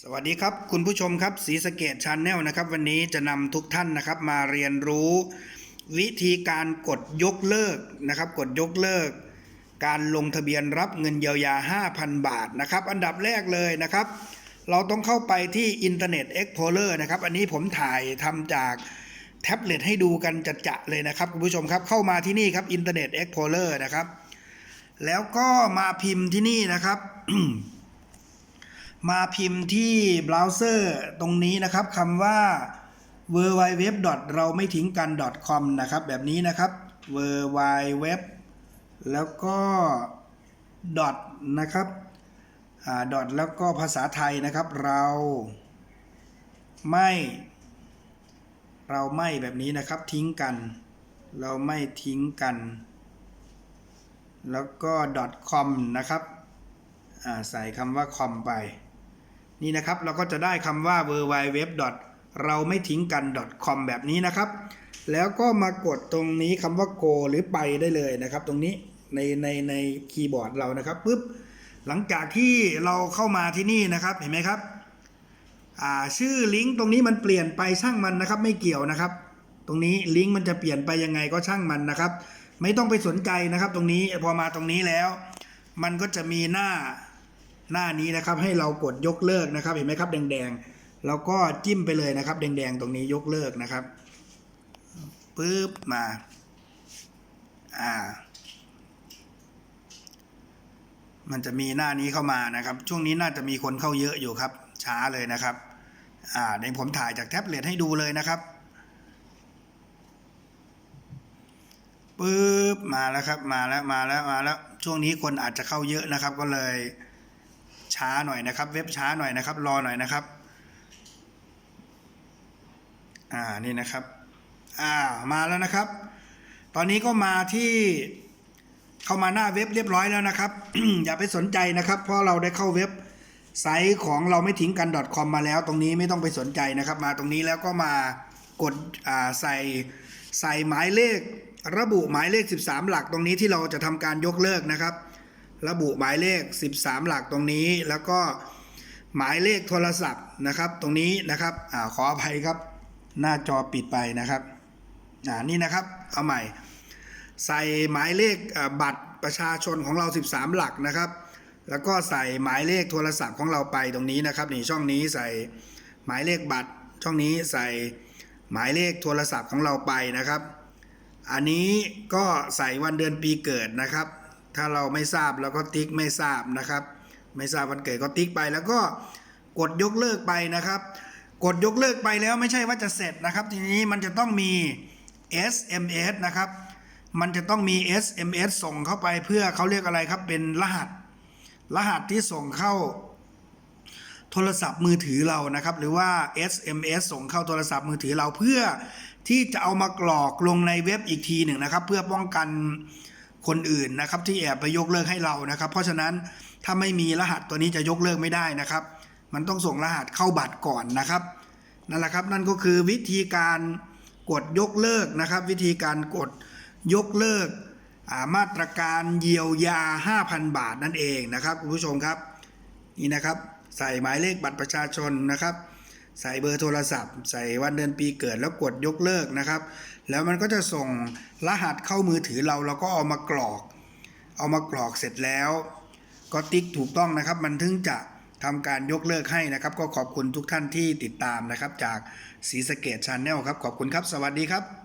สวัสดีครับคุณผู้ชมครับสีสะเกตชาแนลนะครับ วันนี้จะนำทุกท่านนะครับมาเรียนรู้ วิธีการกดยกเลิกนะครับ กดยกเลิก การลงทะเบียนรับเงินเยียวยา 5,000 บาทนะครับ อันดับแรกเลยนะครับ เราต้องเข้าไปที่ Internet Explorer นะครับ อันนี้ผมถ่ายทำจากแท็บเล็ตให้ดูกันจัดจะๆเลยนะครับคุณผู้ชมครับเข้ามาที่นี่ครับ Internet Explorer นะครับ แล้วก็มาพิมพ์ที่นี่นะครับ มาพิมพ์ที่เบราว์เซอร์ตรงนี้นะครับคำว่า w w w เราไม่ทิ้งกัน .com นะครับแบบนี้นะครับ w w w แล้วก็ dot นะครับอ่า dot แล้วก็ภาษาไทยนะครับ เราไม่ เราไม่แบบนี้นะครับทิ้งกัน เราไม่ทิ้งกัน แล้วก็ .com นะครับใส่คำว่า com ไป นี่นะครับเราก็จะได้คำว่า w w w เราไม่ทิ้งกัน .com แบบนี้นะครับ แล้วก็มากดตรงนี้คำว่า go หรือไปได้เลยนะครับ ตรงนี้ในในในคีย์บอร์ดเรานะครับปุ๊บหลังจากที่เราเข้ามาที่นี่นะครับเห็นไหมครับชื่อลิงก์ตรงนี้มันเปลี่ยนไปช่างมันนะครับ ไม่เกี่ยวนะครับ ตรงนี้ลิงก์มันจะเปลี่ยนไปยังไงก็ช่างมันนะครับ ไม่ต้องไปสนใจนะครับ ตรงนี้พอมาตรงนี้แล้ว มันก็จะมีหน้า หน้านี้นะครับให้เรากดยกเลิกนะครับ เห็นไหมครับ แดงๆแล้วก็จิ้มไปเลยนะครับ แดงๆตรงนี้ยกเลิกนะครับปึ๊บมาอ่ามันจะมีหน้านี้เข้ามานะครับ ช่วงนี้น่าจะมีคนเข้าเยอะอยู่ครับ ช้าเลยนะครับอ่าเดี๋ยวผมถ่ายจากแท็บเล็ตให้ดูเลยนะครับปึ๊บมาแล้วครับมาแล้วมาแล้วมาแล้วช่วงนี้คนอาจจะเข้าเยอะนะครับ ก็เลย ช้าหน่อยนะครับ เว็บช้าหน่อยนะครับ รอหน่อยนะครับ อ่านี่นะครับ อ่ามาแล้วนะครับ ตอนนี้ก็มาที่เข้ามาหน้าเว็บเรียบร้อยแล้วนะครับ อย่าไปสนใจนะครับ เพราะเราได้เข้าเว็บไซต์ของเราไม่ทิ้งกัน .com มาแล้ว ตรงนี้ไม่ต้องไปสนใจนะครับ มาตรงนี้แล้วก็มากดอ่าใส่ใส่หมายเลข ระบุหมายเลข 13 หลักตรงนี้ที่เราจะทำการยกเลิกนะครับ ระบุหมายเลข 13 หลักตรงนี้ แล้วก็หมายเลขโทรศัพท์นะครับ ตรงนี้นะครับอขออภัยครับ หน้าจอปิดไปนะครับนี่นะครับ เอาใหม่ ใส่หมายเลขบัตรประชาชนของเรา 13 หลักนะครับ แล้วก็ใส่หมายเลขโทรศัพท์ของเราไปตรงนี้นะครับนี่ช่องนี้ใส่หมายเลขบัตร ช่องนี้ใส่หมายเลขโทรศัพท์ของเราไปนะครับ อันนี้ก็ใส่วันเดือนปีเกิดนะครับ ถ้าเราไม่ทราบแล้วก็ติ๊กไม่ทราบนะครับ ไม่ทราบวันเกิดก็ติ๊กไป แล้วก็กดยกเลิกไปนะครับ กดยกเลิกไปแล้วไม่ใช่ว่าจะเสร็จนะครับ ทีนี้มันจะต้องมี SMS นะครับ มันจะต้องมี SMS ส่งเข้าไปเพื่อเขาเรียกอะไรครับเป็นรหัส รหัสที่ส่งเข้าโทรศัพท์มือถือเรานะครับ หรือว่า SMS ส่งเข้าโทรศัพท์มือถือเราเพื่อที่จะเอามากรอกลงในเว็บอีกทีหนึ่งนะครับ เพื่อป้องกัน คนอื่นนะครับ ที่แอบไปยกเลิกให้เรานะครับ เพราะฉะนั้นถ้าไม่มีรหัสตัวนี้จะยกเลิกไม่ได้นะครับ มันต้องส่งรหัสเข้าบัตรก่อนนะครับนั่นแหละครับนั่นก็คือวิธีการกดยกเลิกนะครับ วิธีการกดยกเลิกามาตรการเยียวยา 5,000 บาทนั่นเองนะครับคุณผู้ชมครับนี่นะครับ ใส่หมายเลขบัตรประชาชนนะครับ ใส่เบอร์โทรศัพท์ ใส่วันเดือนปีเกิดแล้วกดยกเลิกนะครับ แล้วมันก็จะส่งรหัสเข้ามือถือเราเราก็เอามากรอก เอามากรอกเสร็จแล้ว ก็ติ๊กถูกต้องนะครับ มันถึงจะทำการยกเลิกให้นะครับ ก็ขอบคุณทุกท่านที่ติดตามนะครับ จากสีสะเกตชาแนลครับ ขอบคุณครับ สวัสดีครับ